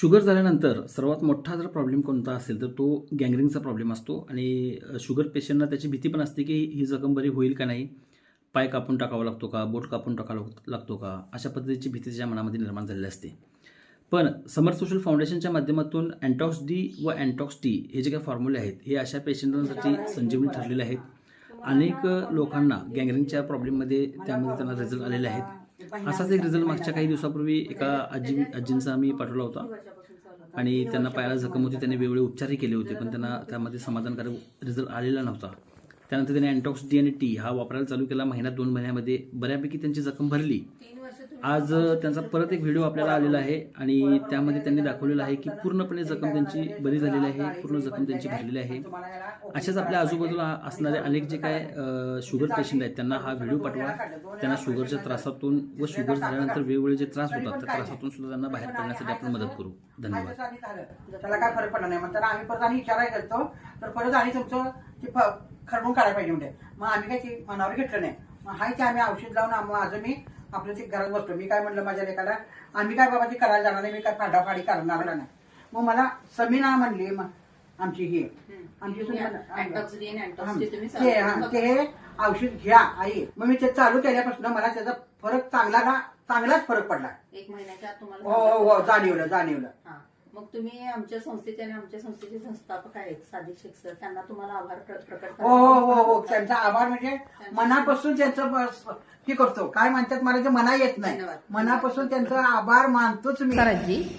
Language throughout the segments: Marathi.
शुगर झाल्यानंतर सर्वात मोठा जर प्रॉब्लेम कोणता असेल तर तो गँग्रिंगचा प्रॉब्लेम असतो. आणि शुगर पेशंटना त्याची भीती पण असते की ही जखम बरी होईल का नाही? पाय कापून टाकावा लागतो का? बोट कापून टाकावा लागतो का? अशा पद्धतीची भीती त्याच्या मनामध्ये निर्माण झालेली असते. पण समर सोशल फाउंडेशनच्या माध्यमातून अँटॉक्स डी व अँटॉक्स टी हे जे काही फॉर्म्युले आहेत हे अशा पेशंटांसाठी संजीवनी ठरलेले आहेत. अनेक लोकांना गँग्रिंगच्या प्रॉब्लेममध्ये त्यामध्ये त्यांना रिझल्ट आलेले आहेत. असाच एक रिझल्ट मागच्या काही दिवसापूर्वी एका आजी आजींचा आम्ही पाठवला होता. आणि त्यांना पायाला जखम होती त्यांनी वेगवेगळे उपचारही केले होते पण त्यांना त्यामध्ये समाधानकारक रिझल्ट आलेला नव्हता. त्यानंतर त्यांनी अँटॉक्स डी आणि टी हा वापरायला चालू केला. महिन्यात दोन महिन्यामध्ये बऱ्यापैकी त्यांची जखम भरली. आज त्यांचा परत एक व्हिडिओ आपल्याला आलेला आहे आणि त्यामध्ये त्यांनी दाखवलेला आहे की पूर्णपणे जखम त्यांची बरी झालेली आहे पूर्ण जखम त्यांची भरलेली आहे. अशाच आपल्या आजूबाजूला असणारे अनेक जे काय शुगर पेशंट आहेत त्यांना हा व्हिडिओ पाठवा. त्यांना शुगरच्या त्रासातून व शुगर झाल्यानंतर वेगवेगळे जे त्रास होतात त्या त्रासातून सुद्धा त्यांना बाहेर पडण्यासाठी आपण मदत करू. धन्यवाद. त्याला काय फरक पडला नाही. आम्ही परत आणि विचारायला करतो. तर परत आणि तुमचं ते खरडून काढायला पाहिजे म्हणजे. मग आम्ही काय ते मनावर घेतलं नाही. मग हाय ते आम्ही औषध लावून आम्हाला मी आपलं ते घरात बसतो. मी काय म्हणलं माझ्या लेकाला आम्ही काय बाबा ते करायला जाणार नाही मी काय फाडाफाडी करणार नाही. मग मला समीना म्हणली आमची ही आमची हा, ते हा, औषध घ्या आई. मग मी ते चालू केल्यापासून मला त्याचा फरक चांगला का चांगलाच फरक पडला. एक महिन्याच्या हो तुम्हाला हो हो जाणीवलं जाणीवलं. मग तुम्ही आमच्या संस्थेचे आणि आमच्या संस्थेचे संस्थापक आहेत शेख सर त्यांना तुम्हाला आभार प्र- प्रकट हो हो हो हो. करायचे. त्यांचा आभार म्हणजे मनापासून त्यांचं बस हे करतो. काय म्हणतात मला ते मना येत नाही. धन्यवाद. मनापासून त्यांचा आभार मानतोच मी.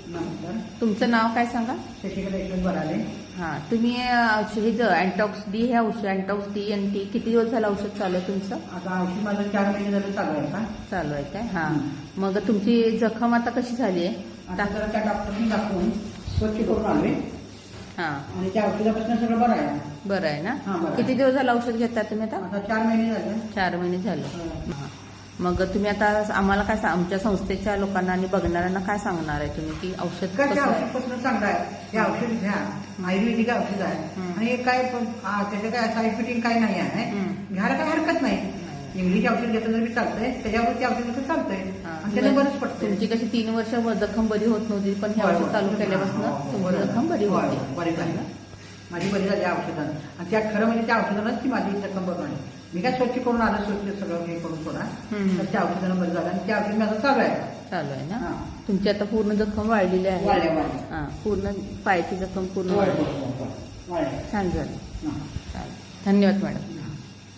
नमस्कार तुमचं नाव काय सांगा? शशिकला एकच बराले हा तुम्ही औषध अँटॉक्स डी हे औषध अँटॉक्स डी एन टी किती दिवस झालं औषध चालू आहे तुमचं? आता औषध माझं चार महिने झालं चालू आहे आता. चालू आहे काय? हा. मग तुमची जखम आता कशी झाली आहे? आता जरा त्या डॉक्टरनी दाखवून स्वच्छ करून आले हा. आणि त्या औषधापासून सगळं बरं आहे. बरं आहे ना. किती दिवस झालं औषध घेता तुम्ही आता? चार महिने झाले. चार महिने झाले. हा. मग तुम्ही आता आम्हाला काय सा- आमच्या संस्थेच्या लोकांना आणि बघणाऱ्यांना काय सांगणार आहे तुम्ही? की औषध औषधपासून चांगलं आहे. हे. औषध घ्या. आयुर्वेदिक औषध आहे. आणि काय पण आ, त्याचं काय साईड फिटिंग काय नाही आहे. घ्यायला काय हरकत नाही. इंग्लिश औषध घेतलं तरी चालतंय. त्याच्यावर ते औषध चालतंय. आणि त्याने बरंच पडतंय. तुमची कशी तीन वर्ष जखम बरी होत नव्हती पण हे होय, औषध. चालू केल्यापासून तुमची. जखम बरी होते. बरी झाली. माझी बरी झाली औषधानं. आणि त्या खरं म्हणजे त्या औषधानंच ती माझी जखम आहे मी काय स्वच्छ करून आलं स्वच्छ सगळं हे करून. तर त्या औषधानं बरं झालं आणि त्या औषध माझं चालू आहे चालू आहे ना हा. तुमची आता पूर्ण जखम वाढलेली आहे वाढल्या, वाढल्या. हा पूर्ण पायाची जखम पूर्ण वाढली. वाढल्या. छान झाली हा. चालेल धन्यवाद मॅडम